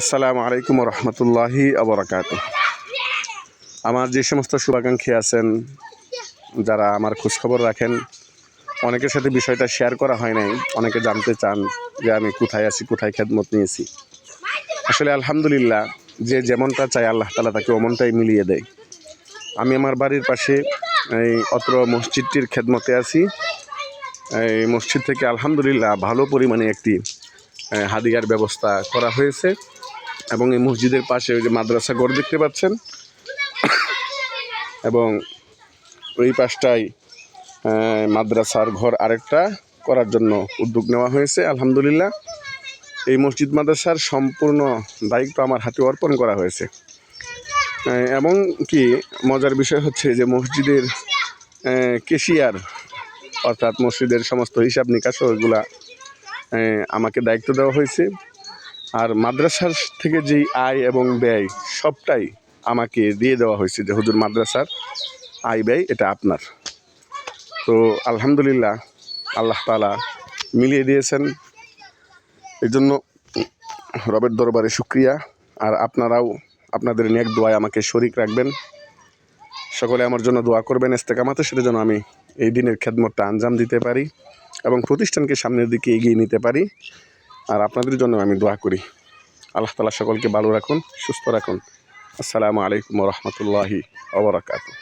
আসসালামু আলাইকুম রহমতুল্লাহি আবরাকাত। আমার যে সমস্ত শুভাকাঙ্ক্ষী আছেন, যারা আমার খোঁজখবর রাখেন, অনেকের সাথে বিষয়টা শেয়ার করা হয় নাই, অনেকে জানতে চান যে আমি কোথায় আছি, কোথায় খেদমত নিয়েছি। আসলে আলহামদুলিল্লাহ, যে যেমনটা চায় আল্লাহ তালা তাকে অমনটাই মিলিয়ে দেয়। আমি আমার বাড়ির পাশে এই অত্র মসজিদটির খেদমতে আছি। এই মসজিদ থেকে আলহামদুলিল্লাহ ভালো পরিমাণে একটি হাদিয়ার ব্যবস্থা করা হয়েছে এবং এই মসজিদের পাশে ওই যে মাদ্রাসা ঘর দেখতে পাচ্ছেন। এবং ওই পাশটায় মাদ্রাসার ঘর আরেকটা করার জন্য উদ্যোগ নেওয়া হয়েছে আলহামদুলিল্লাহ। এই মসজিদ মাদ্রাসার সম্পূর্ণ দায়িত্ব আমার হাতে অর্পণ করা হয়েছে। এবং কি মজার বিষয় হচ্ছে যে মসজিদের কেশিয়ার অর্থাৎ মসজিদের সমস্ত হিসাব নিকাশ আহ, আমাকে দায়িত্ব দেওয়া হয়েছে। আর মাদ্রাসার থেকে যেই আয় এবং ব্যয়, সবটাই আমাকে দিয়ে দেওয়া হয়েছে যে, হুজুর, মাদ্রাসার আয় ব্যয় এটা আপনার। তো আলহামদুলিল্লাহ, আল্লাহ তালা মিলিয়ে দিয়েছেন। এই জন্য রবের দরবারে শুক্রিয়া। আর আপনারাও আপনাদের নেক দোয়ায় আমাকে শরিক রাখবেন। সকলে আমার জন্য দোয়া করবেন, ইস্তেকামাতের সাথে যেন আমি এই দিনের খেদমতটা আঞ্জাম দিতে পারি। এবং প্রতিষ্ঠানকে সামনের দিকে এগিয়ে নিতে পারি। আর আপনাদের জন্য আমি দোয়া করি। আল্লাহ তালা সকলকে ভালো রাখুন, সুস্থ রাখুন। আসসালামু আলাইকুম রহমতুল্লাহি ওবরাকাতু